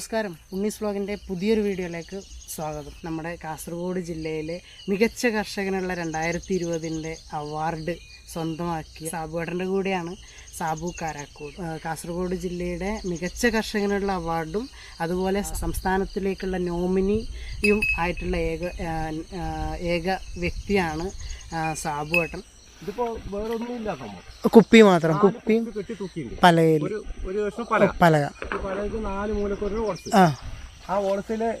നമസ്കാരം. ഉണ്ണീസ് വ്ലോഗിന്റെ പുതിയൊരു വീഡിയോയിലേക്ക് സ്വാഗതം. നമ്മുടെ കാസർഗോഡ് ജില്ലയിലെ മികച്ച കർഷകനുള്ള രണ്ടായിരത്തി ഇരുപതിന്റെ അവാർഡ് സ്വന്തമാക്കിയ സാബുവേട്ടന്റെ കൂടെയാണ് സാബു കാരാക്കൂട്. കാസർഗോഡ് ജില്ലയുടെ മികച്ച കർഷകനുള്ള അവാർഡും അതുപോലെ സംസ്ഥാനത്തിലേക്കുള്ള നോമിനിയും ആയിട്ടുള്ള ഏക ഏക വ്യക്തിയാണ് സാബുവേട്ടൻ കുപ്പി മാത്രം തൂക്കിയിട്ടുണ്ട് പലകയിൽ. പലക. നാല് മൂലക്കൊരു ആ. ഓളത്തിൽ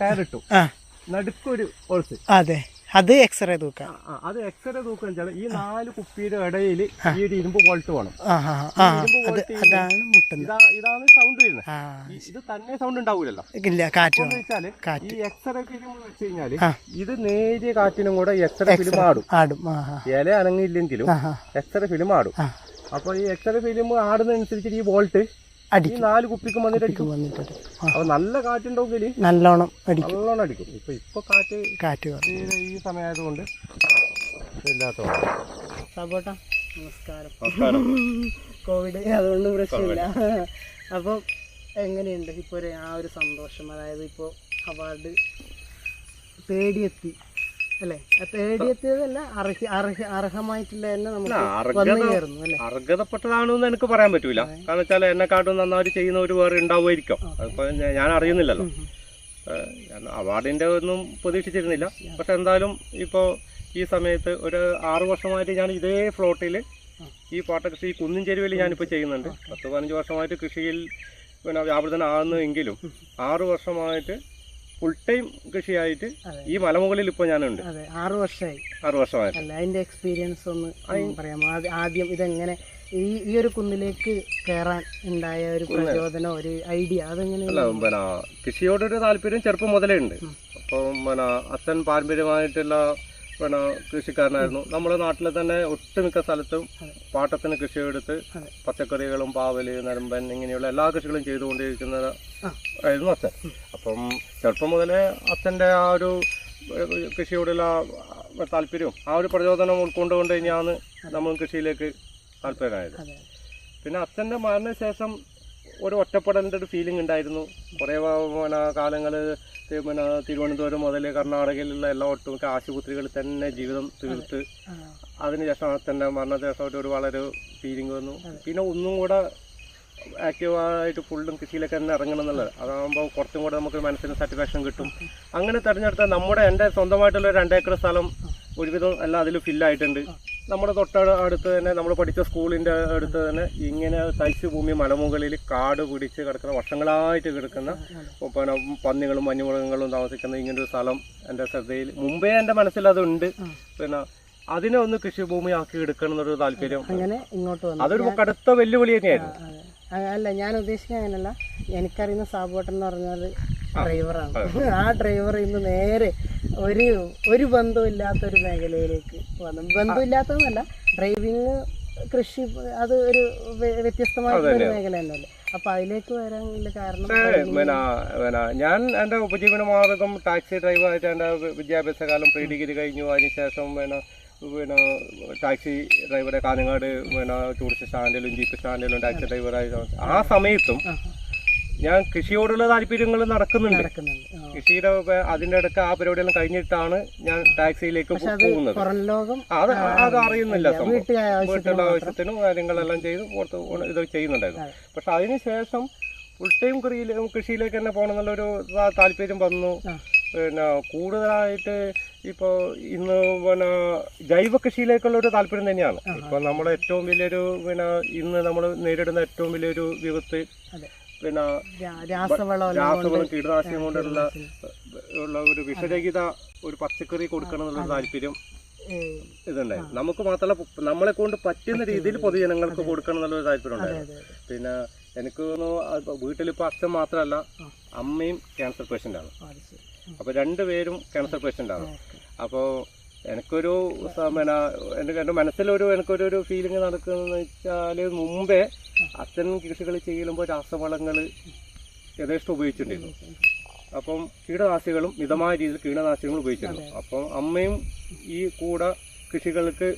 കയറിട്ടു. ആ. നടുക്കൊരു ഓളത്തിൽ അതെ. അത് എക്സ്റേ തൂക്കാം. അത് എക്സ്റേ തൂക്കം വെച്ചാൽ ഈ നാല് കുപ്പിയുടെ ഇടയിൽ ഈ ഒരു ഇരുമ്പ് വോൾട്ട് വേണം. അതാണ് ഇതാണ് സൗണ്ട് വരുന്നത്. ഇത് തന്നെ സൗണ്ട് ഉണ്ടാവൂലല്ലോ. ഇല്ല കാറ്റ്. വെച്ചാൽ. ഈ എക്സ്റേ ഫിലിം വെച്ച് കഴിഞ്ഞാൽ ഇത് നേരിയ കാറ്റിനും കൂടെ എക്സ്റേ ഫിലിം ആടും. ആടും. ഇല ആ എക്സ്റേ ഫിലിം ആടും. അപ്പൊ ഈ എക്സ്റേ ഫിലിം ആടുന്നതനുസരിച്ച് ഈ വോൾട്ട് ഈ അടിക്കും നാല് കുപ്പിക്കും വന്നിട്ട് അടിക്കും? വന്നിട്ടുണ്ട് ആ. അപ്പൊ നല്ല കാറ്റുണ്ടെങ്കിൽ നല്ലോണം അടിക്കും. നല്ലോണം അടിക്കും. ഇപ്പൊ ഇപ്പൊ കാറ്റ് കാറ്റ് ഈ സമയമായതുകൊണ്ട് ഇല്ലാത്ത സബോട്ടാ നമസ്കാരം. നമസ്കാരം. കോവിഡ് അതുകൊണ്ട് പ്രശ്നമില്ല. അപ്പൊ എങ്ങനെയുണ്ട് ഇപ്പോൾ ഒരു ആ ഒരു സന്തോഷം? അതായത് ഇപ്പോൾ അവാർഡ് തേടിയെത്തി അല്ലേ? തേടിയെത്തിയതല്ല അർഹമായിട്ടുള്ള തന്നെ നമുക്ക് അർഹതപ്പെട്ടതാണെന്ന് എനിക്ക് പറയാൻ പറ്റൂല. കാരണം വെച്ചാൽ എന്നെക്കാട്ടും നന്നായിട്ട് ഒരു വേറെ ഉണ്ടാവുമായിരിക്കും. അതിപ്പോ ഞാൻ അറിയുന്നില്ലല്ലോ ഞാൻ അവാർഡിന്റെ ഒന്നും പ്രതീക്ഷിച്ചിരുന്നില്ല. പക്ഷെ എന്തായാലും ഇപ്പോൾ ഈ സമയത്ത് ഒരു ആറു വർഷമായിട്ട് ഞാൻ ഇതേ ഫ്ലോട്ടിൽ ഈ പാട്ട കൃഷി ഈ കുന്നിൻ ചെരുവിൽ ഞാനിപ്പോൾ ചെയ്യുന്നുണ്ട് പത്ത് പതിനഞ്ച് വർഷമായിട്ട് കൃഷിയിൽ പിന്നെ വ്യാപൃതനാകുന്നു എങ്കിലും ആറു വർഷമായിട്ട് ഫുൾ ടൈം കൃഷിയായിട്ട്. ഈ മലമുകളിൽ ഇപ്പോൾ ഞാനുണ്ട്. അതെ ആറു വർഷമായി ആറു വർഷമായി അല്ല അതിന്റെ എക്സ്പീരിയൻസ് ഒന്ന് പറയാമോ? ആദ്യ- ആദ്യം ഇതെങ്ങനെ ഈ ഈ ഒരു കുന്നിലേക്ക് കയറാൻ ഉണ്ടായ ഒരു പ്രചോദനം ഒരു ഐഡിയ അതെങ്ങനെ? അല്ല പിന്നെ കൃഷിയോടൊരു താല്പര്യം ചെറുപ്പം മുതലേ ഉണ്ട്. അപ്പം പിന്നെ അച്ഛൻ പാരമ്പര്യമായിട്ടുള്ള പിന്നെ കൃഷിക്കാരനായിരുന്നു. നമ്മുടെ നാട്ടിൽ തന്നെ ഒട്ടുമിക്ക സ്ഥലത്തും പാട്ടത്തിന് കൃഷിയെടുത്ത് എടുത്ത് പച്ചക്കറികളും പാവൽ നരമ്പൻ ഇങ്ങനെയുള്ള എല്ലാ കൃഷികളും ചെയ്തുകൊണ്ടിരിക്കുന്ന. ആയിരുന്നു അച്ഛൻ. അപ്പം ചെറുപ്പം മുതലേ അച്ഛന്റെ ആ ഒരു കൃഷിയോടുള്ള താല്പര്യവും ആ ഒരു പ്രചോദനം ഉൾക്കൊണ്ടുകൊണ്ട് തന്നെയാണ് നമ്മൾ കൃഷിയിലേക്ക് താല്പര്യമായത് പിന്നെ അച്ഛന്റെ മരണശേഷം ഒരു ഒറ്റപ്പെടലിന്റെ ഒരു ഫീലിംഗ് ഉണ്ടായിരുന്നു. കുറേ കാലങ്ങൾ പിന്നെ തിരുവനന്തപുരം മുതൽ കർണാടകയിലുള്ള എല്ലാ ഒട്ടുമിക്ക ആശുപത്രികളിൽ തന്നെ ജീവിതം തീർത്ത് അതിനുശേഷം തന്നെ മരണശേഷം ഒരു വളരെ ഫീലിംഗ് വന്നു. പിന്നെ ഒന്നും കൂടെ ആക്റ്റീവായിട്ട് ഫുള്ളും കൃഷിയിലൊക്കെ തന്നെ ഇറങ്ങണം എന്നുള്ളത്. അതാകുമ്പോൾ കുറച്ചും കൂടെ നമുക്ക് മനസ്സിന് സാറ്റിസ്ഫാക്ഷൻ കിട്ടും. അങ്ങനെ തിരഞ്ഞെടുത്താൽ നമ്മുടെ എന്റെ സ്വന്തമായിട്ടുള്ള രണ്ടേക്കർ സ്ഥലം ഒരുവിധം എല്ലാം അതിൽ ഫില്ലായിട്ടുണ്ട് നമ്മുടെ തൊട്ട അടുത്ത് തന്നെ നമ്മൾ പഠിച്ച സ്കൂളിന്റെ അടുത്ത് തന്നെ ഇങ്ങനെ തരിച്ചു ഭൂമി മലമുകളിൽ കാട് പിടിച്ച് കിടക്കുന്ന വർഷങ്ങളായിട്ട് കിടക്കുന്ന പിന്നെ പന്നികളും വന്യമൃഗങ്ങളും താമസിക്കുന്ന ഇങ്ങനൊരു സ്ഥലം എന്റെ ശ്രദ്ധയിൽ. മുമ്പേ എന്റെ മനസ്സിൽ അതുണ്ട്. പിന്നെ അതിനെ ഒന്ന് കൃഷിഭൂമിയാക്കി എടുക്കണം എന്നൊരു താല്പര്യം. അങ്ങനെ ഇങ്ങോട്ട് വന്നു. അതൊരു കടുത്ത വെല്ലുവിളി തന്നെയായിരുന്നു. അല്ല ഞാൻ ഉദ്ദേശിക്കുന്നത് അങ്ങനല്ല. എനിക്കറിയുന്ന സാബോട്ടൻ എന്ന് പറഞ്ഞാൽ ഡ്രൈവറാണ്. ആ ഡ്രൈവർ ഇന്ന് നേരെ ഒരു ഒരു ബന്ധമില്ലാത്ത ഒരു മേഖലയിലേക്ക് വന്നു. ബന്ധമില്ലാത്തതെന്നല്ല ഡ്രൈവിങ് കൃഷി അത് ഒരു വ്യ- വ്യത്യസ്തമായിട്ടുള്ള ഒരു മേഖല തന്നെയല്ലേ? അപ്പൊ അതിലേക്ക് വരാനുള്ള കാരണം പിന്നെ ഞാൻ എന്റെ ഉപജീവന മാർഗം ടാക്സി ഡ്രൈവറായിട്ട് എന്റെ വിദ്യാഭ്യാസ കാലം പ്രീ ഡിഗ്രി കഴിഞ്ഞു. അതിനുശേഷം പിന്നെ പിന്നെ ടാക്സി ഡ്രൈവറെ കാഞ്ഞങ്ങാട് പിന്നെ ടൂറിസ്റ്റ് സ്റ്റാൻഡിലും ജീപ്പ് സ്റ്റാൻഡിലും ടാക്സി ഡ്രൈവറായി. ആ സമയത്തും ഞാൻ കൃഷിയോടുള്ള താല്പര്യങ്ങൾ നടക്കുന്നുണ്ട്. കൃഷിയുടെ അതിന്റെ ഇടയ്ക്ക് ആ പരിപാടിയെല്ലാം കഴിഞ്ഞിട്ടാണ് ഞാൻ ടാക്സിയിലേക്ക് പോകുന്നത്. അത് അത് അറിയുന്നില്ല വീട്ടിലുള്ള ആവശ്യത്തിനും കാര്യങ്ങളെല്ലാം ചെയ്ത് പുറത്ത് ഇത് ചെയ്യുന്നുണ്ടായിരുന്നു. പക്ഷെ അതിനുശേഷം ഫുൾ ടൈം കൃഷിയിലേക്ക് തന്നെ പോകണം എന്നുള്ളൊരു താ- താല്പര്യം വന്നു. പിന്നെ കൂടുതലായിട്ട് ഇപ്പോൾ ഇന്ന് പിന്നെ ജൈവ കൃഷിയിലേക്കുള്ള ഒരു താല്പര്യം തന്നെയാണ്. ഇപ്പം നമ്മൾ ഏറ്റവും വലിയൊരു പിന്നെ ഇന്ന് നമ്മൾ നേരിടുന്ന ഏറ്റവും വലിയൊരു വിപത്ത്. പിന്നെ രാസവളം കീടനാശിനി കൊണ്ടുള്ള ഉള്ള ഒരു വിഷരഹിത ഒരു പച്ചക്കറി കൊടുക്കണം എന്നുള്ള താല്പര്യം ഇതുണ്ടായി നമുക്ക് മാത്രമല്ല നമ്മളെ കൊണ്ട് പറ്റുന്ന രീതിയിൽ പൊതുജനങ്ങൾക്ക് കൊടുക്കണം എന്നുള്ളൊരു താല്പര്യം ഉണ്ടായിരുന്നു. പിന്നെ എനിക്ക് തോന്നുന്നു വീട്ടിലിപ്പോൾ അച്ഛൻ മാത്രമല്ല അമ്മയും ക്യാൻസർ പേഷ്യന്റ് ആണ്. അപ്പോൾ രണ്ടുപേരും ക്യാൻസർ പേഷ്യന്റ് ആണ്. അപ്പോ അപ്പോൾ എനിക്കൊരു പിന്നെ എന്റെ എന്റെ മനസ്സിലൊരു എനിക്കൊരു ഒരു ഫീലിംഗ് നടക്കുന്നതെന്ന് വെച്ചാൽ മുമ്പേ അച്ഛൻ കൃഷികൾ ചെയ്യുമ്പോൾ രാസവളങ്ങൾ യഥേഷ്ടം ഉപയോഗിച്ചിട്ടുണ്ടായിരുന്നു. അപ്പം കീടനാശികളും മിതമായ രീതിയിൽ കീടനാശികളും ഉപയോഗിച്ചിരുന്നു. അപ്പം അമ്മയും ഈ കൂടെ കൃഷികൾക്ക്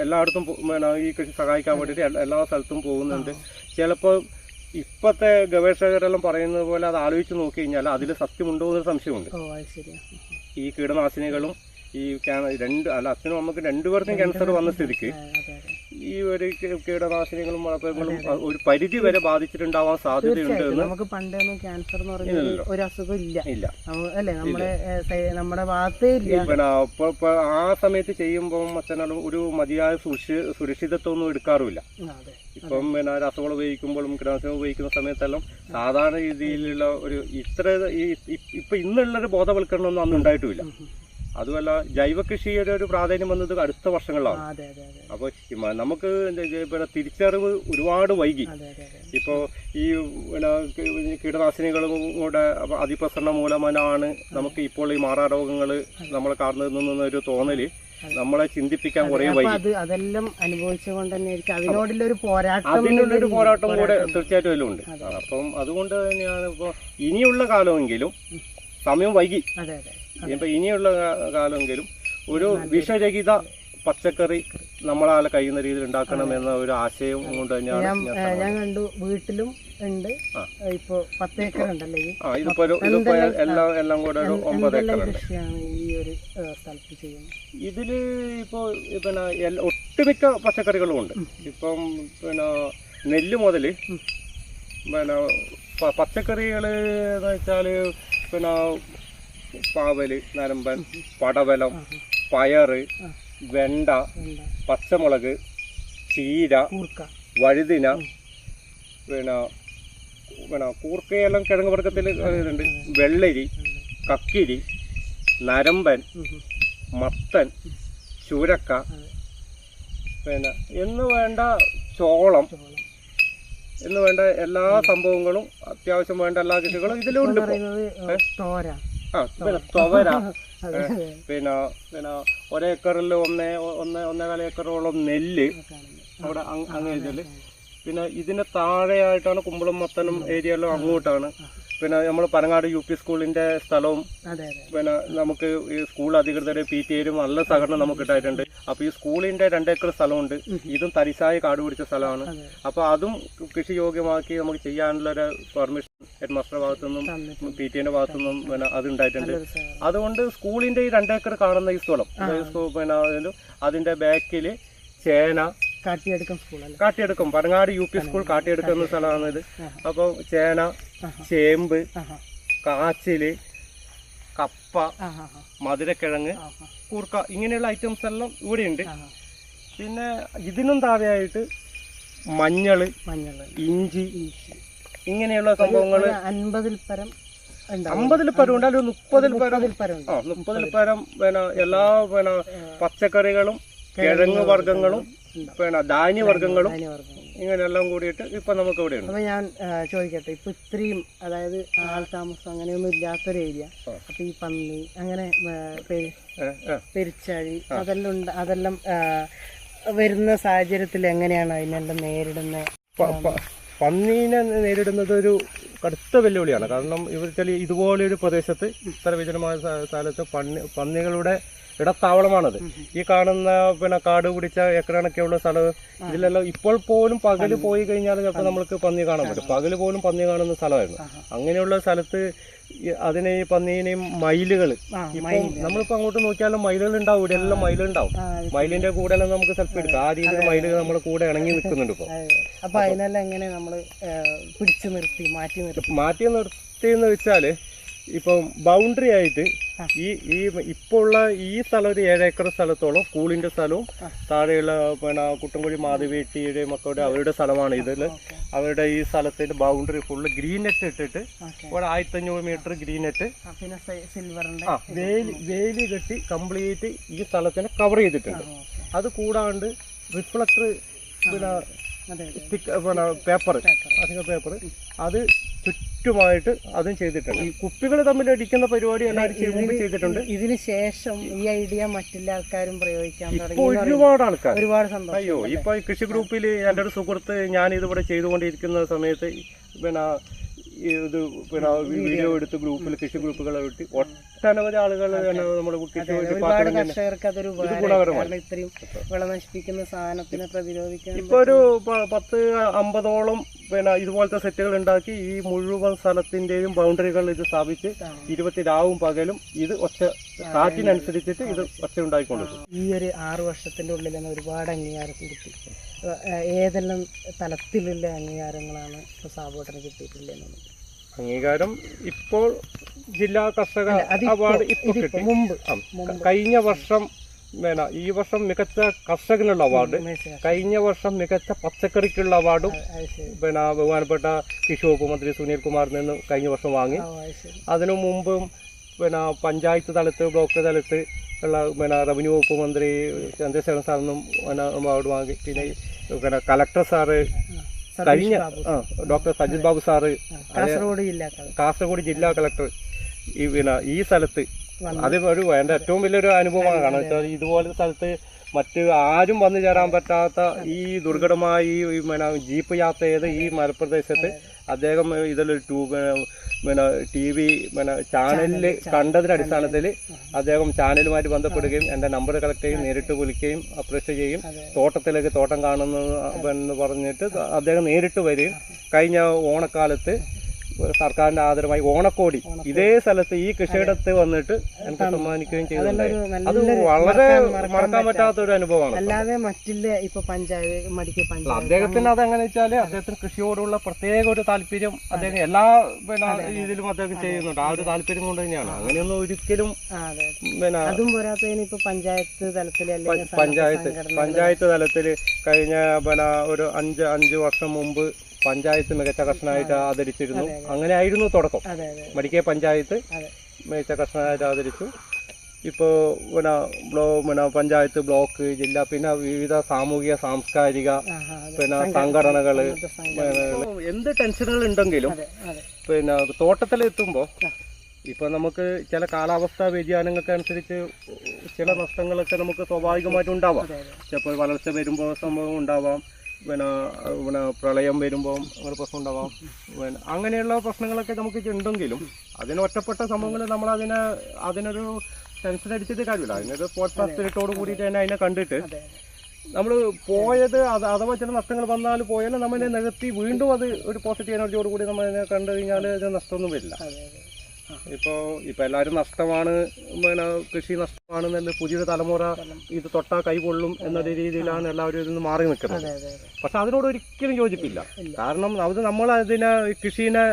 എല്ലായിടത്തും പിന്നെ ഈ കൃഷി സഹായിക്കാൻ വേണ്ടിയിട്ട് എല്ലാ- സ്ഥലത്തും പോകുന്നുണ്ട്. ചിലപ്പോൾ ഇപ്പോഴത്തെ ഗവേഷകരെല്ലാം പറയുന്നത് പോലെ അത് ആലോചിച്ച് നോക്കി കഴിഞ്ഞാൽ അതിൽ സത്യമുണ്ടോ എന്നൊരു സംശയമുണ്ട്. ഈ കീടനാശിനികളും ഈ രണ്ട് അല്ല അച്ഛനും അമ്മയ്ക്ക് രണ്ടുപേർക്കും ക്യാൻസർ വന്ന സ്ഥിതിക്ക് ഈ ഒരു കീടനാശിനികളും വളപ്പങ്ങളും ഒരു പരിധി വരെ ബാധിച്ചിട്ടുണ്ടാവാൻ സാധ്യതയുണ്ട് നമുക്ക് പണ്ടൊന്നും ക്യാൻസർ എന്ന് പറഞ്ഞ ഒരു അസുഖം ഇല്ല. ഇല്ല. അല്ലേ നമ്മുടെ നമ്മുടെ ഭാഗത്തേ ഇല്ല. ആ സമയത്ത് ചെയ്യുമ്പോൾ അച്ഛനും ഒരു മതിയായ സുരക്ഷിതത്വമൊന്നും സുരക്ഷിതത്വം ഒന്നും എടുക്കാറുമില്ല ഇപ്പം പിന്നെ രാസവളം ഉപയോഗിക്കുമ്പോഴും കീടനാശിനി ഉപയോഗിക്കുന്ന സമയത്തെല്ലാം സാധാരണ രീതിയിലുള്ള ഒരു ഇത്ര ഇപ്പൊ ഇന്നുള്ളൊരു ബോധവൽക്കരണം ഒന്നും അന്ന് ഉണ്ടായിട്ടുമില്ല. അതുമല്ല ജൈവ കൃഷിയുടെ ഒരു പ്രാധാന്യം വന്നത് അടുത്ത വർഷങ്ങളിലാണ്. അപ്പോൾ നമുക്ക് പിന്നെ തിരിച്ചറിവ് ഒരുപാട് വൈകി. ഇപ്പോൾ ഈ പിന്നെ കീടനാശിനികളും കൂടെ അതിപ്രസരണം മൂലമാണ് നമുക്ക് ഇപ്പോൾ ഈ മാറാരോഗങ്ങൾ നമ്മളെ നിന്നൊരു തോന്നൽ. നമ്മളെ ചിന്തിപ്പിക്കാൻ കുറേ വൈകി. അത് അതെല്ലാം അനുഭവിച്ചുകൊണ്ട് തന്നെ അതിനോടുള്ളൊരു ഒരു പോരാട്ടം അതിനുള്ളൊരു പോരാട്ടം കൂടെ തീർച്ചയായിട്ടും അതിലും ഉണ്ട്. അപ്പം അതുകൊണ്ട് തന്നെയാണ് ഇപ്പോൾ ഇനിയുള്ള കാലമെങ്കിലും സമയം വൈകി. അതെ അതെ. ഇപ്പൊ ഇനിയുള്ള കാലമെങ്കിലും ഒരു വിഷരഹിത പച്ചക്കറി നമ്മളാൽ കഴിയുന്ന രീതിയിൽ ഉണ്ടാക്കണം എന്ന ഒരു ആശയം കൊണ്ട് തന്നെയാണ് ഞാൻ ഞാൻ കണ്ടു. വീട്ടിലും ഉണ്ട്. ഇപ്പോ പത്ത് ഏക്കർ ഉണ്ടല്ലേ ആ ഇതിപ്പോ ഒരു ഇതിപ്പോ എല്ലാം എല്ലാം കൂടെ ഒരു ഒമ്പത് ഏക്കർ ഉണ്ട്. ഈ ഒരു ഏ, സ്ഥലത്ത് ചെയ്യുന്നത്? ഇതിൽ ഇപ്പോ പിന്നെ ഒട്ടുമിക്ക പച്ചക്കറികളും ഉണ്ട്. ഇപ്പം പിന്നെ നെല്ല് മുതൽ പിന്നെ പച്ചക്കറികൾ എന്ന് വെച്ചാൽ പിന്നെ പാവൽ നരമ്പൻ പടവലം. പയറ് വെണ്ട പച്ചമുളക് ചീര വഴുതിന പിന്നെ പിന്നെ കൂർക്കയെല്ലാം കിഴങ്ങ് വർഗത്തിൽ ഇതുണ്ട് വെള്ളരി കക്കിരി നരമ്പൻ. മത്തൻ ചുരക്ക. പിന്നെ എന്ന് വേണ്ട ചോളം എന്ന് വേണ്ട എല്ലാ സംഭവങ്ങളും അത്യാവശ്യം വേണ്ട എല്ലാ കൃഷികളും ഇതിലും ഉണ്ട് എന്ന് ഇപ്പൊ. പറയുന്നത് ഏ, തോര പിന്നെ തുവര പിന്നെ പിന്നെ ഒരേക്കറിൽ ഒന്നേ ഒന്ന് ഒന്നേകാല ഏക്കറോളം നെല്ല്. അവിടെ അങ് അങ്ങനെ വെച്ചാൽ പിന്നെ ഇതിന് താഴെയായിട്ടാണ് കുമ്പളം മത്തനും ഏരിയ എല്ലാം അങ്ങോട്ടാണ്. പിന്നെ നമ്മൾ പനങ്ങാട് യു പി സ്കൂളിന്റെ സ്ഥലവും പിന്നെ നമുക്ക് ഈ സ്കൂൾ അധികൃതരെ പി ടി എയിലും നല്ല സഹകരണം നമുക്ക് കിട്ടായിട്ടുണ്ട്. അപ്പൊ ഈ സ്കൂളിന്റെ രണ്ടേക്കർ സ്ഥലമുണ്ട്. ഇതും തരിശായി കാട് പിടിച്ച സ്ഥലമാണ്. അപ്പൊ അതും കൃഷി യോഗ്യമാക്കി നമുക്ക് ചെയ്യാനുള്ള ഒരു പെർമിഷൻ ഹെഡ് മാസ്റ്റർ ഭാഗത്തു നിന്നും തന്നിട്ടുണ്ട് പി ടി എന്റെ ഭാഗത്തു നിന്നും പിന്നെ അത് ഉണ്ടായിട്ടുണ്ട്. അതുകൊണ്ട് സ്കൂളിന്റെ ഈ രണ്ടേക്കർ കാണുന്ന ഈ സ്ഥലം പിന്നെ അതിന്റെ ബാക്കിൽ ചേന കാട്ടിയെടുക്കും കാട്ടിയെടുക്കും. പനങ്ങാട് യു പി സ്കൂൾ കാട്ടിയെടുക്കുന്ന സ്ഥലമാണ് ഇത്. അപ്പൊ അപ്പോൾ ചേന ചേമ്പ് കാച്ചിൽ കപ്പ മധുരക്കിഴങ്ങ് കൂർക്ക ഇങ്ങനെയുള്ള ഐറ്റംസ് എല്ലാം ഇവിടെയുണ്ട്. ഉണ്ട് പിന്നെ ഇതിനും താഴെയായിട്ട് മഞ്ഞൾ മഞ്ഞൾ ഇഞ്ചി. ഇങ്ങനെയുള്ള സംഭവങ്ങൾ അൻപതിൽ പരം. അമ്പതിൽ പരം ഉണ്ട് അല്ലെങ്കിൽ മുപ്പതിൽ പരം. ആ മുപ്പതിൽ പരം പിന്നെ എല്ലാ പിന്നെ പച്ചക്കറികളും കിഴങ്ങ് വർഗങ്ങളും വേണ ധാന്യവർഗങ്ങളും. ഇങ്ങനെയെല്ലാം കൂടിയിട്ട് ഇപ്പൊ നമുക്ക് ഇവിടെ ഉണ്ട് അപ്പൊ ഞാൻ ചോദിക്കട്ടെ ഇപ്പൊ ഇത്രയും അതായത് ആൾ താമസം അങ്ങനെയൊന്നും ഇല്ലാത്തൊരു ഏരിയ. അപ്പൊ ഈ പന്നി അങ്ങനെ. പെരിച്ചാഴി അതെല്ലാം ഉണ്ട് അതെല്ലാം വരുന്ന സാഹചര്യത്തിൽ എങ്ങനെയാണ് അതിനെല്ലാം നേരിടുന്നത് പന്നീനെ നേരിടുന്നത് ഒരു കടുത്ത വെല്ലുവിളിയാണ്. കാരണം ഇവർ വെച്ചാൽ ഇതുപോലൊരു പ്രദേശത്ത് ഇത്ര വിജനമായ സ്ഥലത്ത് പന്നി പന്നികളുടെ ഇടത്താവളമാണത്. ഈ കാണുന്ന പിന്നെ കാട് പിടിച്ച ഏക്കറണക്കെയുള്ള സ്ഥലം. ഇതിലെല്ലാം ഇപ്പോൾ പോലും പകൽ പോയി കഴിഞ്ഞാൽ ചിലപ്പോൾ നമ്മൾക്ക് പന്നി കാണാൻ പറ്റും. പകൽ പോലും പന്നി കാണുന്ന സ്ഥലമായിരുന്നു. അങ്ങനെയുള്ള സ്ഥലത്ത് അതിനെ ഈ പന്നീനെയും മയിലുകൾ. നമ്മളിപ്പോ അങ്ങോട്ട് നോക്കിയാലും മയിലുകൾ ഉണ്ടാവും ഇവിടെ എല്ലാം മയിലുണ്ടാവും ഉണ്ടാവും. മയിലിന്റെ കൂടെ എല്ലാം നമുക്ക് സെൽഫി എടുക്കാം. ആ രീതിയിൽ മയിലുകൾ നമ്മുടെ കൂടെ ഇണങ്ങി നിൽക്കുന്നുണ്ട് ഇപ്പൊ. അപ്പൊ അതിനെല്ലാം എങ്ങനെ നമ്മൾ പിടിച്ചു നിർത്തി മാറ്റി നിർത്തി? മാറ്റി നിർത്തി എന്ന് വെച്ചാൽ ഇപ്പം ബൗണ്ടറി ആയിട്ട് ഈ ഈ ഇപ്പോൾ ഉള്ള ഈ സ്ഥലം ഒരു ഏഴ് ഏക്കർ സ്ഥലത്തോളം സ്കൂളിന്റെ സ്ഥലവും താഴെയുള്ള പിന്നെ കുട്ടൻകുഴി മാധവേട്ടിയുടെ മക്കളുടെ അവരുടെ സ്ഥലമാണ് ഇതിൽ. അവരുടെ ഈ സ്ഥലത്തിന്റെ ബൗണ്ടറി ഫുള്ള് ഗ്രീൻ നെറ്റ് ഇട്ടിട്ട് ഒരു ആയിരത്തി അഞ്ഞൂറ് മീറ്റർ ഗ്രീൻ നെറ്റ് ആ വേലി വേലി കെട്ടി കംപ്ലീറ്റ് ഈ സ്ഥലത്തിനെ കവർ ചെയ്തിട്ടുണ്ട്. അത് കൂടാണ്ട് റിഫ്ലക്ടർ പിന്നെ പേപ്പർ അധിക പേപ്പർ അത് ചുറ്റുമായിട്ട് അതും ചെയ്തിട്ടുണ്ട്. ഈ കുപ്പികൾ തമ്മിൽ അടിക്കുന്ന പരിപാടി എല്ലാവരും മുമ്പ് ചെയ്തിട്ടുണ്ട്. ഇതിന് ശേഷം ഈ ഐഡിയ മറ്റുള്ള ആൾക്കാരും പ്രയോഗിക്കാൻ ഒരുപാട് ആൾക്കാർ ഒരുപാട് സന്തോഷം. അയ്യോ ഇപ്പൊ കൃഷി ഗ്രൂപ്പിൽ എന്റെ ഒരു സുഹൃത്ത് ഞാൻ ഇതിവിടെ ചെയ്തുകൊണ്ടിരിക്കുന്ന സമയത്ത് പിന്നെ ഇത് പിന്നെ വീഡിയോ എടുത്ത് ഗ്രൂപ്പിൽ കൃഷി ഗ്രൂപ്പുകളെ വിട്ട്. ഒട്ടനവധി ആളുകൾ നമ്മുടെ ഒരുപാട് കർഷകർക്ക് അതൊരു ഇത്രയും വിള നശിപ്പിക്കുന്ന സാധനത്തിനെ പ്രതിരോധിക്കാൻ ഇപ്പൊ ഒരു പത്ത് അമ്പതോളം പിന്നെ ഇതുപോലത്തെ സെറ്റുകൾ ഉണ്ടാക്കി ഈ മുഴുവൻ സ്ഥലത്തിന്റെയും ബൗണ്ടറികൾ ഇത് സ്ഥാപിച്ച് ഇരുപത്തി രാവും പകലും ഇത് ഒച്ച കാറ്റിനനുസരിച്ചിട്ട് ഇത് ഒച്ച ഉണ്ടാക്കിക്കൊണ്ടിരിക്കും ഈ ഒരു ആറ് വർഷത്തിന്റെ ഉള്ളിൽ തന്നെ ഒരുപാട് അംഗീകാരം കിട്ടി ഏതെല്ലാം തലത്തിലുള്ള അംഗീകാരങ്ങളാണ് ഇപ്പോൾ സാബോട്ടന് കിട്ടിയിട്ടുള്ളത് അംഗീകാരം ഇപ്പോൾ ജില്ലാ കർഷക അവാർഡ് ഇപ്പൊ കിട്ടി. മുമ്പ് കഴിഞ്ഞ വർഷം വേണം ഈ വർഷം മികച്ച കർഷകനുള്ള അവാർഡ്. കഴിഞ്ഞ വർഷം മികച്ച പച്ചക്കറിക്കുള്ള അവാർഡും പിന്നെ ബഹുമാനപ്പെട്ട കൃഷി വകുപ്പ് മന്ത്രി സുനിൽ കുമാറിൽ നിന്ന് കഴിഞ്ഞ വർഷം വാങ്ങി. അതിനു മുമ്പും പിന്നെ പഞ്ചായത്ത് തലത്ത് ബ്ലോക്ക് തലത്ത് ഉള്ള പിന്നെ റവന്യൂ വകുപ്പ് മന്ത്രി ചന്ദ്രശേഖരൻ സാറിൽ നിന്നും പിന്നെ അവാർഡ് വാങ്ങി. പിന്നെ പിന്നെ കലക്ടർ സാറ് കഴിഞ്ഞ ഡോക്ടർ സജിത് ബാബു സാറ് കാസർഗോഡ് ജില്ലാ കാസർഗോഡ് ജില്ലാ കളക്ടർ ഈ പിന്നെ ഈ സ്ഥലത്ത്. അത് ഒരു എന്റെ ഏറ്റവും വലിയൊരു അനുഭവമാണ് കാരണം വെച്ചാൽ ഇതുപോലത്തെ സ്ഥലത്ത് മറ്റ് ആരും വന്നു ചേരാൻ പറ്റാത്ത ഈ ദുർഘടമായ ഈ പിന്നെ ജീപ്പ് യാത്ര ചെയ്ത് ഈ മലപ്രദേശത്ത് അദ്ദേഹം ഇതിലൊരു ടൂ പിന്നെ ടി വി പിന്നെ ചാനലിൽ കണ്ടതിന്റെ അടിസ്ഥാനത്തിൽ അദ്ദേഹം ചാനലുമായിട്ട് ബന്ധപ്പെടുകയും എന്റെ നമ്പർ കളക്ട് ചെയ്യും നേരിട്ട് വിളിക്കുകയും അപ്രോച്ച് ചെയ്യും. തോട്ടത്തിലേക്ക് തോട്ടം കാണുന്നു എന്ന് പറഞ്ഞിട്ട് അദ്ദേഹം നേരിട്ട് വരികയും കഴിഞ്ഞ ഓണക്കാലത്ത് സർക്കാരിന്റെ ആദരമായി ഓണക്കോടി. ഇതേ സ്ഥലത്ത് ഈ കൃഷിയിടത്ത് വന്നിട്ട് എനിക്ക് സമ്മാനിക്കുകയും ചെയ്തു അത് വളരെ മറക്കാൻ- പറ്റാത്ത ഒരു അനുഭവമാണ്. അല്ലാതെ മറ്റില്ല ഇപ്പൊ പഞ്ചായത്ത് പഞ്ചായത്ത്. അദ്ദേഹത്തിന് അതെങ്ങനെ വെച്ചാൽ അദ്ദേഹത്തിന് കൃഷിയോടുള്ള പ്രത്യേക ഒരു താല്പര്യം അദ്ദേഹം എല്ലാ പിന്നെ ഇതിലും അദ്ദേഹം ചെയ്യുന്നുണ്ട്. ആ ഒരു താല്പര്യം കൊണ്ട് തന്നെയാണ്. അങ്ങനെയൊന്നും ഒരിക്കലും അതെ. പിന്നെ അതും പോരാത്തതിന് ഇപ്പൊ പഞ്ചായത്ത് തലത്തിൽ പഞ്ചായത്ത് പഞ്ചായത്ത് തലത്തിൽ കഴിഞ്ഞ പിന്നെ ഒരു അഞ്ച് അഞ്ച് വർഷം മുമ്പ് പഞ്ചായത്ത് മികച്ച കർഷകനായിട്ട് ആദരിച്ചിരുന്നു. അങ്ങനെ ആയിരുന്നു തുടക്കം. മടിക്കേ പഞ്ചായത്ത് മികച്ച കർഷകനായിട്ട് ആദരിച്ചു. ഇപ്പോൾ പിന്നെ ബ്ലോ പിന്നെ പഞ്ചായത്ത് ബ്ലോക്ക് ജില്ല പിന്നെ വിവിധ സാമൂഹിക സാംസ്കാരിക. പിന്നെ സംഘടനകൾ എന്ത് ടെൻഷനുകൾ ഉണ്ടെങ്കിലും പിന്നെ തോട്ടത്തിലെത്തുമ്പോൾ ഇപ്പൊ നമുക്ക് ചില കാലാവസ്ഥാ വ്യതിയാനങ്ങൾക്ക് അനുസരിച്ച് ചില നഷ്ടങ്ങളൊക്കെ നമുക്ക് സ്വാഭാവികമായിട്ട് ഉണ്ടാവാം. ചിലപ്പോൾ വളർച്ച വരുമ്പോൾ സംഭവം ഉണ്ടാവാം. പിന്നെ പിന്നെ പ്രളയം വരുമ്പോൾ അങ്ങനെ പ്രശ്നം ഉണ്ടാവാം. പിന്നെ അങ്ങനെയുള്ള പ്രശ്നങ്ങളൊക്കെ നമുക്ക് ഉണ്ടെങ്കിലും അതിന് ഒറ്റപ്പെട്ട സംഭവങ്ങൾ നമ്മൾ അതിനെ അതിനൊരു ടെൻഷൻ അടിച്ചിട്ട് കാര്യമില്ല. അതിനൊരു സ്പോർട്സ് സ്പിരിറ്റോട് കൂടിയിട്ട് തന്നെ അതിനെ കണ്ടിട്ട് നമ്മൾ പോയത് അത് അഥവാ ചില നഷ്ടങ്ങൾ വന്നാൽ പോയാലും നമ്മളെ നികത്തി വീണ്ടും അത് ഒരു പോസിറ്റീവ് എനർജിയോട് കൂടി നമ്മളതിനെ കണ്ടു കഴിഞ്ഞാൽ ഇത് നഷ്ടമൊന്നും വരില്ല. ഇപ്പോൾ ഇപ്പൊ എല്ലാവരും നഷ്ടമാണ് പിന്നെ കൃഷി നഷ്ടമാണെന്നല്ല പുതിയൊരു തലമുറ ഇത് തൊട്ടാ കൈകൊള്ളും എന്ന രീതിയിലാണ് എല്ലാവരും ഇതിൽ നിന്ന് മാറി നിൽക്കുന്നത്. പക്ഷെ അതിനോട് ഒരിക്കലും യോജിപ്പില്ല. കാരണം അത് നമ്മൾ അതിനെ കൃഷിനെ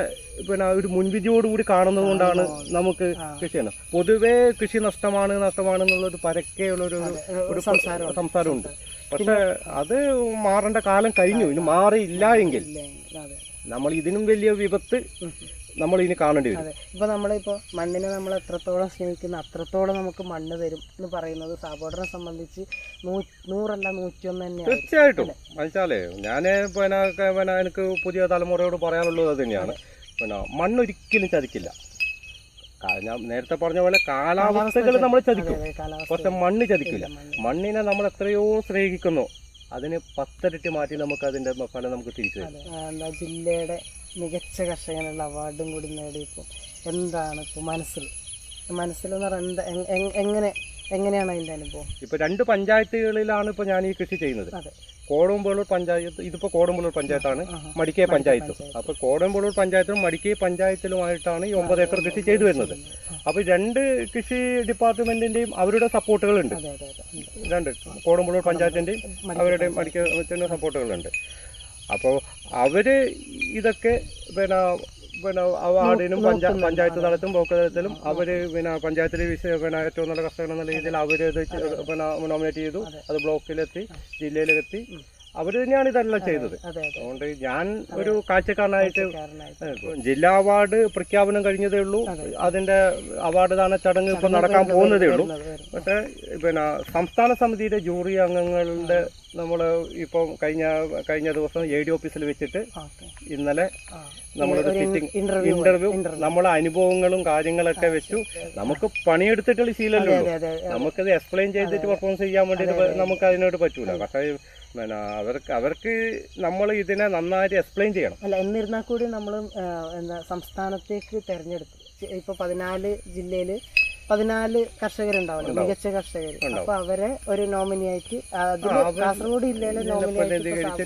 പിന്നെ ഒരു മുൻവിധിയോടുകൂടി കാണുന്നത് കൊണ്ടാണ് നമുക്ക് കൃഷി ചെയ്യുന്നത്. പൊതുവേ കൃഷി നഷ്ടമാണ് നഷ്ടമാണ് എന്നുള്ളൊരു പരക്കെയുള്ളൊരു ഒരു സംസാരം സംസാരമുണ്ട്. പക്ഷെ അത് മാറേണ്ട കാലം കഴിഞ്ഞു. ഇനി മാറിയില്ല എങ്കിൽ നമ്മൾ ഇതിനും വലിയ വിപത്ത് നമ്മൾ ഇനി കാണേണ്ടി വരും. അതെ. ഇപ്പൊ നമ്മളിപ്പോ മണ്ണിനെ നമ്മൾ എത്രത്തോളം സ്നേഹിക്കുന്ന അത്രത്തോളം നമുക്ക് മണ്ണ് തരും എന്ന് പറയുന്നത് സാബോർഡനെ സംബന്ധിച്ച് നൂറല്ല നൂറ്റിയൊന്ന് തന്നെയാണ്. തീർച്ചയായിട്ടും. മനസ്സിലാലേ ഞാൻ പിന്നെ പിന്നെ എനിക്ക് പുതിയ തലമുറയോട് പറയാനുള്ളത് അത് തന്നെയാണ്. പിന്നെ മണ്ണൊരിക്കലും ചതിക്കില്ല. ഞാൻ നേരത്തെ പറഞ്ഞ പോലെ കാലാവസ്ഥകൾ നമ്മൾ ചതിക്കും. പക്ഷെ മണ്ണ് ചതിക്കില്ല. മണ്ണിനെ നമ്മൾ എത്രയോ സ്നേഹിക്കുന്നു. അതിന് പത്തരട്ടി മാറ്റി നമുക്ക് അതിന്റെ ഫലം നമുക്ക് തിരിച്ചു ജില്ലയുടെ മികച്ച കർഷകനുള്ള അവാർഡും കൂടി നേടിയപ്പോൾ എന്താണ് ഇപ്പോൾ മനസ്സിൽ? മനസ്സിലെന്ന് എങ്- എങ്ങനെ എങ്ങനെയാണ് അതിന്റെ അനുഭവം? ഇപ്പോൾ രണ്ട് പഞ്ചായത്തുകളിലാണ് ഇപ്പോൾ ഞാൻ ഈ കൃഷി ചെയ്യുന്നത്. അതെ. കോടമ്പള്ളൂർ പഞ്ചായത്ത് ഇതിപ്പോൾ കോടമ്പള്ളൂർ പഞ്ചായത്താണ്. മടിക്കേ പഞ്ചായത്തും. അപ്പോൾ കോടമ്പള്ളൂർ പഞ്ചായത്തും മടിക്കേ പഞ്ചായത്തിലുമായിട്ടാണ് ഈ ഒമ്പത് ഏക്കർ കൃഷി ചെയ്തു വരുന്നത്. അപ്പോൾ രണ്ട് കൃഷി ഡിപ്പാർട്ട്മെന്റിന്റെയും അവരുടെ സപ്പോർട്ടുകളുണ്ട്. രണ്ട് കോടമ്പള്ളൂർ പഞ്ചായത്തിന്റെയും അവരുടെ മടിക്കുന്ന സപ്പോർട്ടുകളുണ്ട്. അപ്പോൾ അവർ ഇതൊക്കെ പിന്നെ പിന്നെ വാർഡിനും പഞ്ചാ പഞ്ചായത്ത് തലത്തിലും ബ്ലോക്ക് തലത്തിലും അവർ പിന്നെ പഞ്ചായത്തിലെ വിഷയ പിന്നെ ഏറ്റവും നല്ല കർഷകൻ എന്ന രീതിയിൽ അവർ ഇത് പിന്നെ നോമിനേറ്റ് ചെയ്തു. അത്. ബ്ലോക്കിലെത്തി ജില്ലയിലെത്തി. അവർ തന്നെയാണ് ഇതെല്ലാം ചെയ്തത്. അതെ അതെ. അതുകൊണ്ട് ഞാൻ ഒരു കാഴ്ചക്കാരനായിട്ട് ജില്ലാ അവാർഡ് പ്രഖ്യാപനം കഴിഞ്ഞതേ ഉള്ളൂ. അതിന്റെ അവാർഡ് ദാന ചടങ്ങ് ഇപ്പൊ നടക്കാൻ പോകുന്നതേ ഉള്ളൂ. പക്ഷേ പിന്നെ സംസ്ഥാന സമിതിയുടെ ജൂറി അംഗങ്ങളുടെ നമ്മൾ ഇപ്പം കഴിഞ്ഞ കഴിഞ്ഞ ദിവസം എ ഡി ഓഫീസിൽ വെച്ചിട്ട് ഇന്നലെ നമ്മളൊരു സിറ്റിംഗ് ഇന്റർവ്യൂ നമ്മളെ അനുഭവങ്ങളും കാര്യങ്ങളൊക്കെ വെച്ചു. നമുക്ക് പണിയെടുത്തിട്ടുള്ള ശീലല്ലോ നമുക്കത് എക്സ്പ്ലെയിൻ ചെയ്തിട്ട് പെർഫോമൻസ് ചെയ്യാൻ വേണ്ടിയിട്ട് നമുക്ക് അതിനോട് പറ്റൂല. പക്ഷേ പിന്നെ അവർക്ക് അവർക്ക് നമ്മൾ ഇതിനെ നന്നായിട്ട് എക്സ്പ്ലെയിൻ ചെയ്യണം. അല്ല എന്നിരുന്നാൽ കൂടി നമ്മൾ എന്താ സംസ്ഥാനത്തേക്ക് തെരഞ്ഞെടുത്തു. ഇപ്പൊ പതിനാല് ജില്ലയിൽ പതിനാല് കർഷകരുണ്ടാവില്ല മികച്ച കർഷകർ അപ്പൊ അവരെ ഒരു നോമിനിയായിട്ട് ആയിട്ട് കാസർഗോഡ് ജില്ലയിലെ നോമിനിയായിട്ട്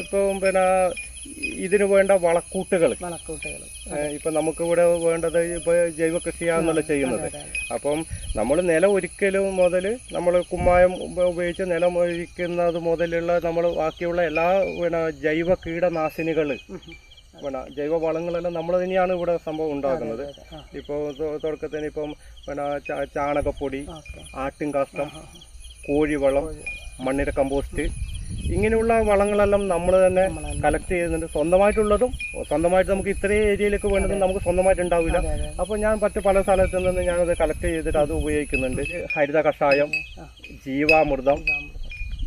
ഇപ്പം പിന്നെ ഇതിന് വേണ്ട വളക്കൂട്ടുകൾ വളക്കൂട്ടുകൾ ഇപ്പൊ നമുക്ക് ഇവിടെ വേണ്ടത് ഇപ്പൊ ജൈവ കൃഷിയാണെന്നല്ല ചെയ്യുന്നത്. അപ്പം നമ്മൾ നില ഒരിക്കലും മുതൽ നമ്മൾ കുമ്മായം ഉപയോഗിച്ച് നിലം ഒഴിക്കുന്നത് മുതലുള്ള നമ്മൾ ബാക്കിയുള്ള എല്ലാ പിന്നെ ജൈവ കീടനാശിനികൾ പിന്നെ ജൈവ വളങ്ങളെല്ലാം നമ്മൾ തന്നെയാണ് ഇവിടെ സംഭവം ഉണ്ടാക്കുന്നത്. ഇപ്പോൾ തുടക്കത്തിന് ഇപ്പം പിന്നെ ചാണകപ്പൊടി ആട്ടിൻകാഷ്ടം കോഴിവളം മണ്ണിര കമ്പോസ്റ്റ് ഇങ്ങനെയുള്ള വളങ്ങളെല്ലാം നമ്മൾ തന്നെ കളക്ട് ചെയ്യുന്നുണ്ട്. സ്വന്തമായിട്ടുള്ളതും സ്വന്തമായിട്ട് നമുക്ക് ഇത്രയും ഏരിയയിലേക്ക് വേണ്ടത് നമുക്ക് സ്വന്തമായിട്ട് ഉണ്ടാവില്ല. അപ്പോൾ ഞാൻ മറ്റു പല സ്ഥലത്തു നിന്ന് ഞാനത് കളക്ട് ചെയ്തിട്ട് അത് ഉപയോഗിക്കുന്നുണ്ട്. ഹരിത കഷായം ജീവാമൃതം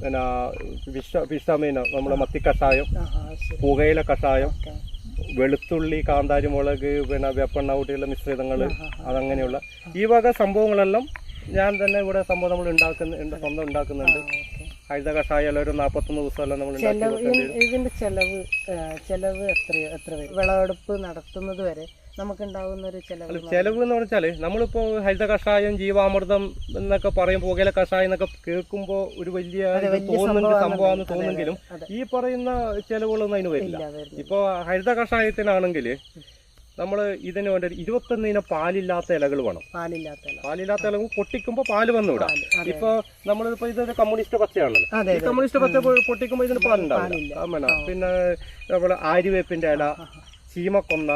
പിന്നെ വിഷ വിഷമീന നമ്മുടെ മത്തി കഷായം പുകയില കഷായം വെളുത്തുള്ളി കാന്താരി മുളക് പിന്നെ വെപ്പെണ്ണ കൂട്ടിയുള്ള മിശ്രിതങ്ങൾ അതങ്ങനെയുള്ള ഈ വക സംഭവങ്ങളെല്ലാം ഞാൻ തന്നെ ഇവിടെ സംഭവം നമ്മൾ ഉണ്ടാക്കുന്ന ഉണ്ട് സ്വന്തം ഉണ്ടാക്കുന്നുണ്ട്. ഹരിത കഷായം ഒരു നാൽപ്പത്തൊന്ന് ദിവസം നമ്മൾ ഇതിന്റെ ചെലവ് ചെലവ് എത്ര എത്ര വിളവെടുപ്പ് നടത്തുന്നത് വരെ നമുക്കുണ്ടാകുന്ന ഒരു ചെലവ് ചെലവ് എന്ന് വെച്ചാൽ നമ്മളിപ്പോ ഹരിത കഷായം ജീവാമൃതം എന്നൊക്കെ പറയും പുകയില കഷായം എന്നൊക്കെ കേൾക്കുമ്പോൾ ഒരു വലിയ തോന്നുന്ന സംഭവമാണെന്ന് തോന്നുമെങ്കിലും ഈ പറയുന്ന ചെലവുകളൊന്നും അതിന് വരില്ല. ഇപ്പൊ ഹരിത കഷായത്തിനാണെങ്കിൽ നമ്മൾ ഇതിന് വേണ്ട ഇരുപത്തൊന്നിനം പാലില്ലാത്ത ഇലകൾ വേണം. പാലില്ലാത്ത ഇല. പാലില്ലാത്ത ഇലകൾ പൊട്ടിക്കുമ്പോൾ പാൽ വന്നുവിടാം. ഇപ്പൊ നമ്മളിപ്പോ ഇതൊരു കമ്മ്യൂണിസ്റ്റ് പച്ചയാണല്ലോ. ഈ കമ്മ്യൂണിസ്റ്റ് പച്ച പൊട്ടിക്കുമ്പോ പൊട്ടിക്കുമ്പോൾ ഇതിന് പാലുണ്ടാവില്ല. പിന്നെ നമ്മൾ ആര്യവേപ്പിന്റെ ഇല ചീമക്കൊന്ന.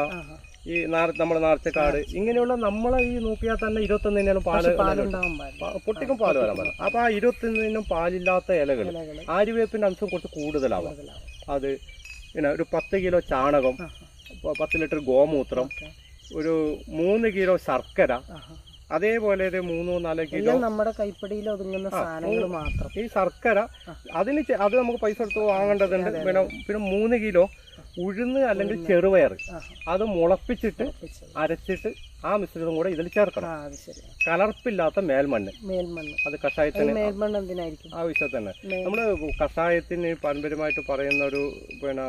ഈ നാർ നമ്മുടെ നാർച്ചക്കാട് ഇങ്ങനെയുള്ള നമ്മളെ ഈ നോക്കിയാൽ തന്നെ ഇരുപത്തൊന്നിനും പാൽ പൊട്ടിക്കും പാൽ വരാൻ പറ്റും അപ്പൊ ആ ഇരുപത്തൊന്നിനും പാലില്ലാത്ത ഇലകൾ ആര്യവേപ്പിന്റെ അംശം കുറച്ച് കൂടുതലാവാം. അത് പിന്നെ ഒരു പത്ത് കിലോ ചാണകം. പത്ത് ലിറ്റർ ഗോമൂത്രം ഒരു മൂന്ന് കിലോ ശർക്കര അതേപോലെ ഒരു മൂന്നോ നാലോ കിലോ നമ്മുടെ കൈപ്പടിയിൽ ഒതുങ്ങുന്ന സാധനങ്ങൾ മാത്രം. ഈ ശർക്കര അതിന് അത് നമുക്ക് പൈസ എടുത്ത് വാങ്ങേണ്ടതുണ്ട്. പിന്നെ പിന്നെ മൂന്ന് കിലോ ഉഴുന്ന് അല്ലെങ്കിൽ ചെറുപയർ അത് മുളപ്പിച്ചിട്ട് അരച്ചിട്ട് ആ മിശ്രിതം കൂടെ ഇതിൽ ചേർക്കണം. കലർപ്പില്ലാത്ത മേൽമണ്ണ്. മേൽമണ്ണ്. അത് കഷായത്തിന് മേൽമണ്ണ് എന്തിനായിരിക്കും? ആവശ്യം തന്നെ. മേ- നമ്മൾ കഷായത്തിന് പാരമ്പര്യമായിട്ട് പറയുന്ന ഒരു പിന്നെ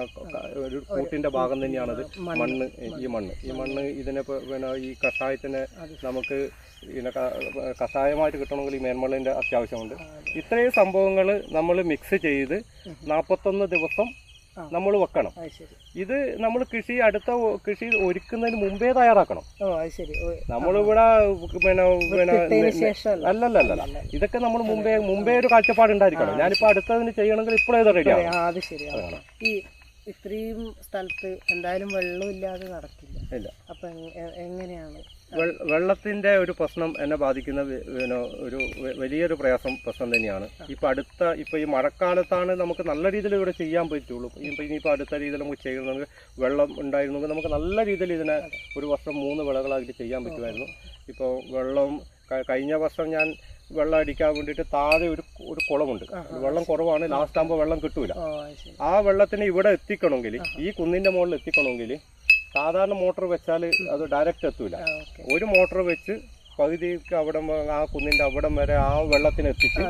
ഒരു കൂട്ടിന്റെ ഭാഗം തന്നെയാണത് മണ്ണ്. ഈ മണ്ണ്. ഈ മണ്ണ്. ഇതിനെ പിന്നെ ഈ കഷായത്തിന് നമുക്ക് പിന്നെ കഷായമായിട്ട് കിട്ടണമെങ്കിൽ ഈ മേൽമണ്ണിന്റെ അത്യാവശ്യമുണ്ട്. ഇത്രയും സംഭവങ്ങൾ നമ്മൾ മിക്സ് ചെയ്ത് നാൽപ്പത്തൊന്ന് ദിവസം. നമ്മൾ വെക്കണം. ഇത് നമ്മൾ കൃഷി അടുത്ത കൃഷി ഒരുക്കുന്നതിന് മുമ്പേ തയ്യാറാക്കണം. നമ്മളിവിടെ പിന്നെ പിന്നെ അല്ലല്ലല്ല ഇതൊക്കെ നമ്മൾ മുമ്പേ മുമ്പേ ഒരു കാഴ്ചപ്പാട് ഉണ്ടായിരിക്കണം. ഞാനിപ്പോ അടുത്തതിന് ചെയ്യണമെങ്കിൽ ഇപ്പോഴേ റെഡിയാണ് ഈ ഇത്രയും സ്ഥലത്ത് എന്തായാലും വെള്ളമില്ലാതെ നടക്കില്ല. അപ്പൊ എങ്ങനെയാണ് വെള്ളത്തിന്റെ ഒരു പ്രശ്നം എന്നെ ബാധിക്കുന്ന പിന്നെ ഒരു വലിയൊരു പ്രയാസം പ്രശ്നം തന്നെയാണ്. ഇപ്പം അടുത്ത ഇപ്പം ഈ മഴക്കാലത്താണ് നമുക്ക് നല്ല രീതിയിൽ ഇവിടെ ചെയ്യാൻ പറ്റുള്ളൂ. ഇപ്പം ഇനിയിപ്പോൾ അടുത്ത രീതിയിൽ നമുക്ക് ചെയ്യുന്നത് വെള്ളം ഉണ്ടായിരുന്നെങ്കിൽ നമുക്ക് നല്ല രീതിയിൽ ഇതിനെ ഒരു വർഷം മൂന്ന് വിളകളായിട്ട് ചെയ്യാൻ പറ്റുമായിരുന്നു. ഇപ്പോൾ വെള്ളം കഴിഞ്ഞ വർഷം ഞാൻ വെള്ളം അടിക്കാൻ വേണ്ടിയിട്ട് താഴെ ഒരു ഒരു കുളമുണ്ട്. വെള്ളം കുറവാണ് ലാസ്റ്റ് ആകുമ്പോൾ വെള്ളം കിട്ടൂല. ആ വെള്ളത്തിന് ഇവിടെ എത്തിക്കണമെങ്കിൽ ഈ കുന്നിന്റെ മുകളിൽ എത്തിക്കണമെങ്കിൽ സാധാരണ മോട്ടോർ വെച്ചാൽ അത് ഡയറക്റ്റ് എത്തൂല. ഒരു മോട്ടോർ വെച്ച് പകുതിക്ക് അവിടെ ആ കുന്നിന്റെ അവിടം വരെ ആ വെള്ളത്തിന് എത്തിച്ച്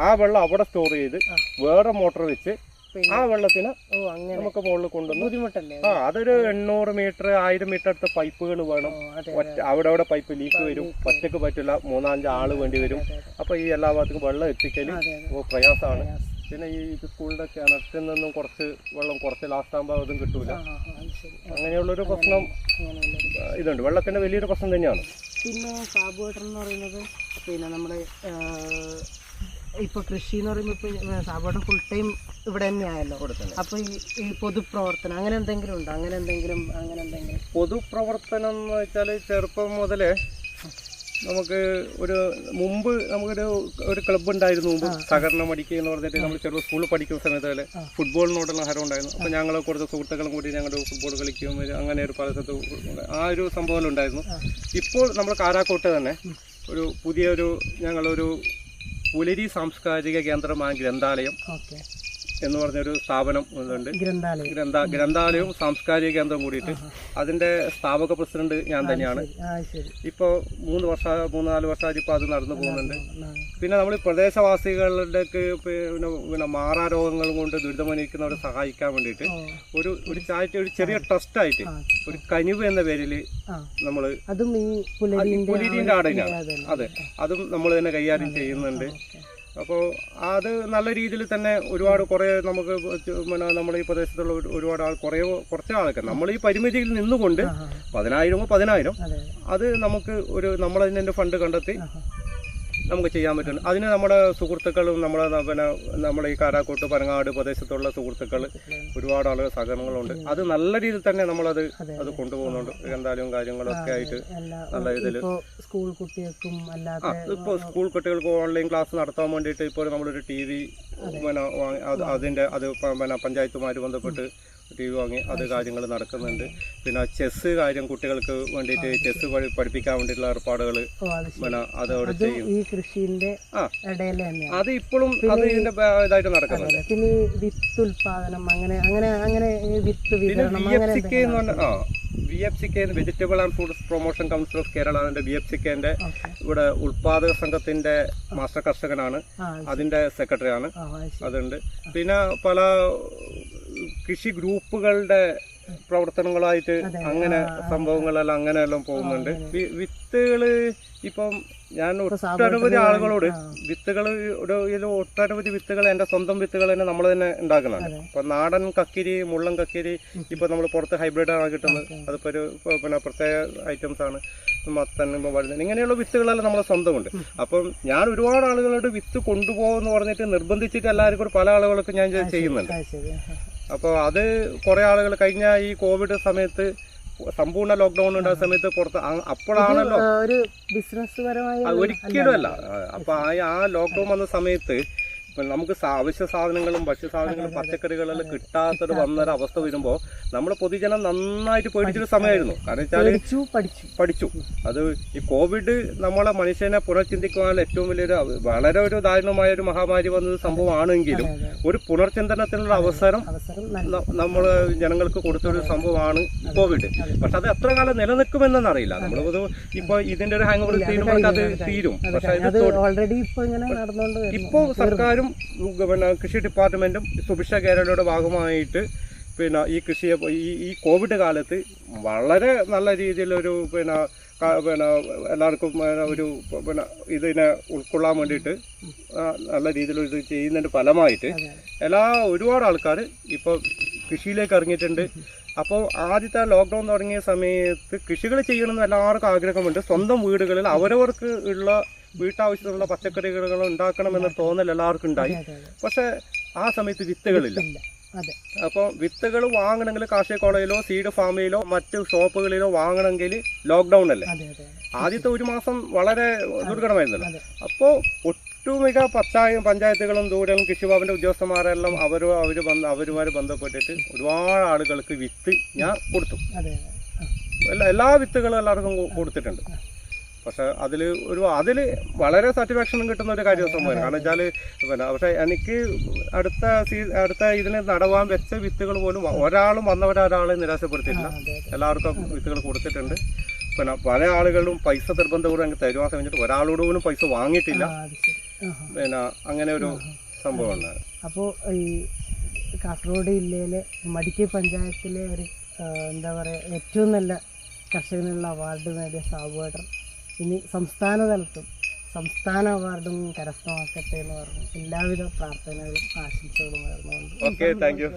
ആ. വെള്ളം അവിടെ സ്റ്റോർ ചെയ്ത് വേറെ മോട്ടോർ വെച്ച് ആ വെള്ളത്തിന് നമുക്ക് മുകളിൽ കൊണ്ടുവന്ന് ബുദ്ധിമുട്ടല്ലേ ആ അതൊരു എണ്ണൂറ് മീറ്റർ ആയിരം മീറ്റർ അടുത്ത പൈപ്പുകൾ വേണം. അവിടെ അവിടെ പൈപ്പ് ലീക്ക് വരും. ഒറ്റയ്ക്ക് പറ്റില്ല മൂന്നാലഞ്ച് ആൾ വേണ്ടി വരും. അപ്പൊ ഈ എല്ലാ ഭാഗത്തേക്കും വെള്ളം എത്തിക്കൽ പ്രയാസമാണ്. പ്രയാസം. പിന്നെ ഈ സ്കൂളിന്റെ കിണറ്റിൽ നിന്നും കുറച്ച് വെള്ളം കുറച്ച് ലാസ്റ്റ് ആകുമ്പോൾ അതും കിട്ടൂല. അങ്ങനെയുള്ളൊരു പ്രശ്നം ഇതുണ്ട്. വെള്ളത്തിന്റെ വലിയൊരു പ്രശ്നം തന്നെയാണ്. പിന്നെ സാബുവേട്ടൻ എന്ന് പറയുന്നത് പിന്നെ നമ്മുടെ ഇപ്പൊ കൃഷി എന്ന് പറയുമ്പോൾ ഇപ്പൊ സാബുവേട്ടൻ ഫുൾ ടൈം ഇവിടെ തന്നെയായല്ലോ. അപ്പോൾ ഈ പൊതുപ്രവർത്തനം അങ്ങനെ എന്തെങ്കിലും ഉണ്ടോ? അങ്ങനെ എന്തെങ്കിലും അങ്ങനെ എന്തെങ്കിലും? പൊതുപ്രവർത്തനം എന്ന് വെച്ചാൽ ചെറുപ്പം മുതലേ നമുക്ക് ഒരു മുമ്പ് നമുക്കൊരു ഒരു ക്ലബ്ബ് ഉണ്ടായിരുന്നു. മുമ്പ് സഹകരണ മടിക്ക് എന്ന് പറഞ്ഞിട്ട് നമ്മൾ ചെറു സ്കൂളിൽ പഠിക്കുന്ന സമയത്ത് ഫുട്ബോളിനോടുള്ള ഹരം ഉണ്ടായിരുന്നു. അപ്പോൾ ഞങ്ങൾ കുറച്ച് സുഹൃത്തുക്കളും കൂടി ഞങ്ങളുടെ ഫുട്ബോൾ കളിക്കും അങ്ങനെ ഒരു സ്ഥലത്ത് ആ ഒരു സംഭവം ഉണ്ടായിരുന്നു. ഇപ്പോൾ നമ്മൾ കാരാക്കോട്ട് തന്നെ ഒരു പുതിയൊരു ഞങ്ങളൊരു പുലരി സാംസ്കാരിക കേന്ദ്രമായ ഗ്രന്ഥാലയം എന്ന് പറഞ്ഞൊരു സ്ഥാപനം ഉണ്ട്. ഗ്രന്ഥ ഗ്രന്ഥാലയവും സാംസ്കാരിക കേന്ദ്രവും കൂടിയിട്ട് അതിന്റെ സ്ഥാപക പ്രസിഡന്റ് ഞാൻ തന്നെയാണ്. ഇപ്പോൾ മൂന്ന് വർഷ മൂന്ന് നാല് വർഷമായിട്ട് ഇപ്പോൾ അത് നടന്നു പോകുന്നുണ്ട്. പിന്നെ നമ്മൾ പ്രദേശവാസികളുടെ പിന്നെ പിന്നെ മാറാ രോഗങ്ങൾ കൊണ്ട് ദുരിതമനുഭവിക്കുന്നവരെ സഹായിക്കാൻ വേണ്ടിയിട്ട് ഒരു ഒരു ചാരിറ്റി ഒരു ചെറിയ ട്രസ്റ്റ് ആയിട്ട് ഒരു കനിവ് എന്ന പേരിൽ നമ്മൾ അതും ഈ പുലരിന്റെ പുലിരീന്റെ ആടിനാണ്. അതെ. അതും നമ്മൾ തന്നെ കൈകാര്യം ചെയ്യുന്നുണ്ട്. അപ്പോൾ അത് നല്ല രീതിയിൽ തന്നെ ഒരുപാട് കുറേ നമുക്ക് പിന്നെ നമ്മുടെ ഈ പ്രദേശത്തുള്ള ഒരുപാട് ആൾ കുറേ കുറച്ച് ആൾക്കാർ. നമ്മൾ ഈ പരിമിതിയിൽ നിന്നുകൊണ്ട് പതിനായിരമോ പതിനായിരം അത്. നമുക്ക് ഒരു നമ്മളതിന്റെ ഫണ്ട് കണ്ടെത്തി. നമുക്ക് ചെയ്യാൻ പറ്റും അതിന് നമ്മുടെ സുഹൃത്തുക്കളും നമ്മുടെ പിന്നെ നമ്മുടെ ഈ കാരാക്കോട്ട് പനങ്ങാട് പ്രദേശത്തുള്ള സുഹൃത്തുക്കൾ ഒരുപാട് ആളുകൾ സഹകരണങ്ങളുണ്ട്. അത് നല്ല രീതിയിൽ തന്നെ നമ്മളത് അതെ, കൊണ്ടുപോകുന്നുണ്ട്. എന്തായാലും കാര്യങ്ങളൊക്കെ ആയിട്ട് നല്ല രീതിയിൽ. സ്കൂൾ കുട്ടികൾക്കും ആ ഇപ്പോൾ സ്കൂൾ കുട്ടികൾക്ക് ഓൺലൈൻ ക്ലാസ് നടത്താൻ വേണ്ടിയിട്ട് ഇപ്പോൾ നമ്മളൊരു ടി വി പിന്നെ അതിന്റെ അത് പിന്നെ പഞ്ചായത്തുമായിട്ട് ബന്ധപ്പെട്ട് ടി വി വാങ്ങി അത് കാര്യങ്ങൾ നടക്കുന്നുണ്ട്. പിന്നെ ചെസ് കാര്യം കുട്ടികൾക്ക് വേണ്ടിയിട്ട് ചെസ് വഴി പഠിപ്പിക്കാൻ വേണ്ടിയിട്ടുള്ള ഏർപ്പാടുകൾ പിന്നെ ചെയ്യും. ഈ കൃഷിന്റെ. അത് ഇപ്പോഴും അത് ഇതിന്റെ ഇതായിട്ട് നടക്കുന്നുണ്ട്. പിന്നെ വിത്ത് ഉൽപാദനം അങ്ങനെ അങ്ങനെ അങ്ങനെ വിത്ത് വിതരണം ആ V F C K vegetable and food promotion council of Kerala അതിന്റെ വി എഫ് സി കെന്റെ ഇവിടെ ഉൽപാദക സംഘത്തിന്റെ മാസ്റ്റർ കർഷകനാണ്. അതിന്റെ സെക്രട്ടറി ആണ്. അത് അതുണ്ട്. പിന്നെ പല കൃഷി ഗ്രൂപ്പുകളുടെ പ്രവർത്തനങ്ങളായിട്ട് അങ്ങനെ സംഭവങ്ങളെല്ലാം അങ്ങനെയെല്ലാം പോകുന്നുണ്ട്. വിത്തുകൾ ഇപ്പം ഞാൻ ഒട്ടനവധി ആളുകളോട്. വിത്തുകൾ ഒരു ഒട്ടനവധി വിത്തുകൾ എന്റെ സ്വന്തം വിത്തുകൾ തന്നെ നമ്മൾ തന്നെ ഉണ്ടാക്കുന്നുണ്ട്. ഇപ്പൊ നാടൻ കക്കിരി മുള്ളൻ കക്കിരി ഇപ്പൊ നമ്മൾ പുറത്ത് ഹൈബ്രിഡ് ആണ് കിട്ടുന്നത്. അതിപ്പോ ഒരു പിന്നെ പ്രത്യേക ഐറ്റംസ് ആണ്. മത്തൻ വഴുതൻ ഇങ്ങനെയുള്ള വിത്തുകളെല്ലാം നമ്മളെ സ്വന്തമുണ്ട്. അപ്പം ഞാൻ ഒരുപാട് ആളുകളോട് വിത്ത് കൊണ്ടുപോകുമെന്ന് പറഞ്ഞിട്ട് നിർബന്ധിച്ചിട്ട് എല്ലാവർക്കും കൂടി പല ആളുകളൊക്കെ ഞാൻ ചെയ്യുന്നുണ്ട്. അപ്പോൾ അത് കുറേ ആളുകൾ കഴിഞ്ഞ ഈ കോവിഡ് സമയത്ത് സമ്പൂർണ ലോക്ക്ഡൌൺ ഉണ്ടായ സമയത്ത് പുറത്ത് അപ്പോഴാണല്ലോ ഒരു ബിസിനസ് പരമായ ഒരിക്കലും അല്ല. അപ്പൊ ആ ലോക്ക്ഡൗൺ വന്ന സമയത്ത് നമുക്ക് അവശ്യ സാധനങ്ങളും ഭക്ഷ്യ സാധനങ്ങളും പച്ചക്കറികളെല്ലാം കിട്ടാത്തൊരു വന്നൊരു അവസ്ഥ വരുമ്പോൾ നമ്മുടെ പൊതുജനം നന്നായിട്ട് പേടിച്ചൊരു സമയമായിരുന്നു കാരണം വെച്ചാൽ പഠിച്ചു. അത് ഈ കോവിഡ് നമ്മളെ മനുഷ്യനെ പുനർചിന്തിക്കുവാനുള്ള ഏറ്റവും വലിയൊരു വളരെ ഒരു ദാരുണമായ ഒരു മഹാമാരി വന്നത് സംഭവമാണെങ്കിലും ഒരു പുനർചിന്തനത്തിനുള്ള അവസരം നമ്മൾ ജനങ്ങൾക്ക് കൊടുത്തൊരു സംഭവമാണ് കോവിഡ്. പക്ഷെ അത് എത്ര കാലം നിലനിൽക്കുമെന്നൊന്നും അറിയില്ല നമ്മൾ ഇപ്പൊ ഇതിന്റെ ഒരു ഹാങ് ഓവർ തീരുമ്പോൾ അത് തീരും. പക്ഷെ ഇപ്പൊ ഇപ്പോൾ സർക്കാരും പിന്നെ കൃഷി ഡിപ്പാർട്ട്മെന്റും സുഭിക്ഷ കേരളയുടെ ഭാഗമായിട്ട് പിന്നെ ഈ കൃഷിയെ ഈ ഈ കോവിഡ് കാലത്ത് വളരെ നല്ല രീതിയിലൊരു പിന്നെ പിന്നെ എല്ലാവർക്കും ഒരു പിന്നെ ഇതിനെ ഉൾക്കൊള്ളാൻ വേണ്ടിയിട്ട് നല്ല രീതിയിൽ ഇത് ചെയ്യുന്നതിന്റെ ഫലമായിട്ട് എല്ലാ ഒരുപാട് ആൾക്കാർ ഇപ്പോൾ കൃഷിയിലേക്ക് ഇറങ്ങിയിട്ടുണ്ട്. അപ്പോൾ ആദ്യത്തെ ലോക്ക്ഡൗൺ തുടങ്ങിയ സമയത്ത് കൃഷികൾ ചെയ്യണമെന്ന് എല്ലാവർക്കും ആഗ്രഹമുണ്ട്. സ്വന്തം വീടുകളിൽ അവരവർക്ക് ഉള്ള വീട്ടാവശ്യത്തിനുള്ള പച്ചക്കറികൾ ഉണ്ടാക്കണമെന്ന് തോന്നൽ എല്ലാവർക്കും ഉണ്ടായി. പക്ഷേ ആ സമയത്ത് വിത്തുകളില്ല. അപ്പോൾ വിത്തുകൾ വാങ്ങണമെങ്കിൽ കാർഷിക കോളേജിലോ സീഡ് ഫാമിലോ മറ്റു ഷോപ്പുകളിലോ വാങ്ങണമെങ്കിൽ ലോക്ക്ഡൗൺ അല്ലേ? ആദ്യത്തെ ഒരു മാസം വളരെ ദുർഘടമായിരുന്നല്ലോ. അപ്പോ അപ്പോൾ ഒട്ടുമിക്ക പച്ചായ പഞ്ചായത്തുകളും ദൂരം കൃഷിഭവന്റെ ഉദ്യോഗസ്ഥന്മാരെല്ലാം അവരും അവർ ബന്ധ അവരുമായി ബന്ധപ്പെട്ടിട്ട് ഒരുപാട് ആളുകൾക്ക് വിത്ത് ഞാൻ കൊടുത്തു. എല്ലാ എല്ലാ വിത്തുകളും എല്ലാവർക്കും കൊടുത്തിട്ടുണ്ട്. പക്ഷെ അതിൽ ഒരു അതിൽ വളരെ സാറ്റിസ്ഫാക്ഷൻ കിട്ടുന്ന ഒരു കാര്യം സംഭവമാണ്. കാരണം വെച്ചാൽ പിന്നെ പക്ഷെ എനിക്ക് അടുത്ത സീ അടുത്ത ഇതിന് നടവാൻ വെച്ച വിത്തുകൾ പോലും ഒരാളും വന്നവരൊരാളെ അതെ. എല്ലാവർക്കും വിത്തുകൾ കൊടുത്തിട്ടുണ്ട്. പിന്നെ പല ആളുകളും പൈസ നിർബന്ധപൂർവം എനിക്ക് തരുവാൻ ശ്രമിച്ചിട്ട് ഒരാളോട് പോലും പൈസ വാങ്ങിയിട്ടില്ല. പിന്നെ അങ്ങനെ ഒരു സംഭവമാണ്. അപ്പോൾ ഈ കാസർഗോഡ് ജില്ലയിലെ മടിക്കൈ പഞ്ചായത്തിലെ ഒരു എന്താ പറയുക ഏറ്റവും നല്ല കർഷകനുള്ള അവാർഡ് നേടിയ സാബുവേട്ടൻ ഇനി സംസ്ഥാന തലത്തും സംസ്ഥാന അവാർഡും കരസ്ഥമാക്കട്ടെ എന്ന് പറഞ്ഞു. എല്ലാവിധ പ്രാർത്ഥനകളും ആശംസകളും നേർന്നുകൊണ്ട് ഓക്കെ താങ്ക് യു